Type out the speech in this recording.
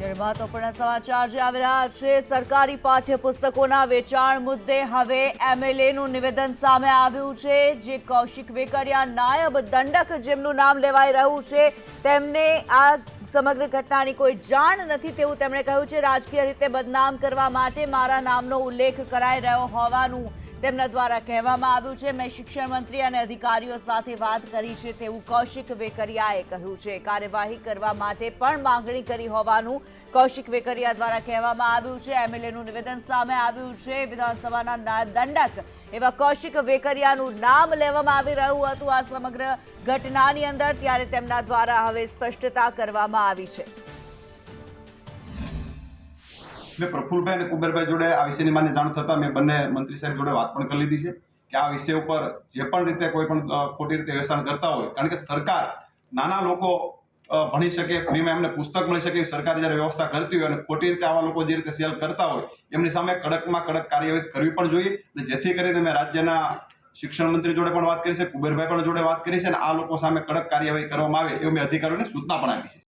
ત્યારે મહત્વપૂર્ણ સમાચાર જે આવી રહ્યા છે. સરકારી પાઠ્યપુસ્તકોના વેચાણ મુદ્દે હવે એમએલએનું નિવેદન સામે આવ્યું છે. જે કૌશિક વેકરિયા નાયબ દંડક જેમનું નામ લેવાઈ રહ્યું છે, તેમને આ સમગ્ર ઘટનાની કોઈ જાણ નથી તેવું તેમણે કહ્યું છે. રાજકીય રીતે બદનામ કરવા માટે મારા નામનો ઉલ્લેખ કરાઈ રહ્યો હોવાનું તેમના દ્વારા કહેવામાં આવ્યું છે, મેં શિક્ષણ મંત્રી અને અધિકારીઓ સાથે વાત કરી છે, તેવું કૌશિક વેકરિયાએ કહ્યું છે. કાર્યવાહી કરવા માટે પણ માંગણી કરી હોવાનું કૌશિક વેકરિયા દ્વારા કહેવામાં આવ્યું છે. એમએલએનું નિવેદન સામે આવ્યું છે. વિધાનસભાના નાયબ દંડક એવા કૌશિક વેકરિયાનું નામ લેવામાં આવી રહ્યું હતું આ સમગ્ર ઘટનાની અંદર, ત્યારે તેમના દ્વારા હવે સ્પષ્ટતા કરવામાં આવી છે. એટલે પ્રફુલભાઈ અને કુબેરભાઈ જોડે આ વિષયની માને જાણ થતાં મેં બંને મંત્રી સાહેબ જોડે વાત પણ કરી લીધી છે કે આ વિષય ઉપર જે પણ રીતે કોઈ પણ ખોટી રીતે વેચાણ કરતા હોય, કારણ કે સરકાર નાના લોકો ભણી શકે, ફ્રીમાં એમને પુસ્તક મળી શકે, સરકાર જ્યારે વ્યવસ્થા કરતી હોય અને ખોટી રીતે આવા લોકો જે રીતે સેલ કરતા હોય, એમની સામે કડકમાં કડક કાર્યવાહી કરવી પણ જોઈએ અને જેથી કરીને મેં રાજ્યના શિક્ષણ મંત્રી જોડે પણ વાત કરી છે, કુબેરભાઈ પણ જોડે વાત કરી છે અને આ લોકો સામે કડક કાર્યવાહી કરવામાં આવે એવું મેં અધિકારીઓને સૂચના પણ આપી છે.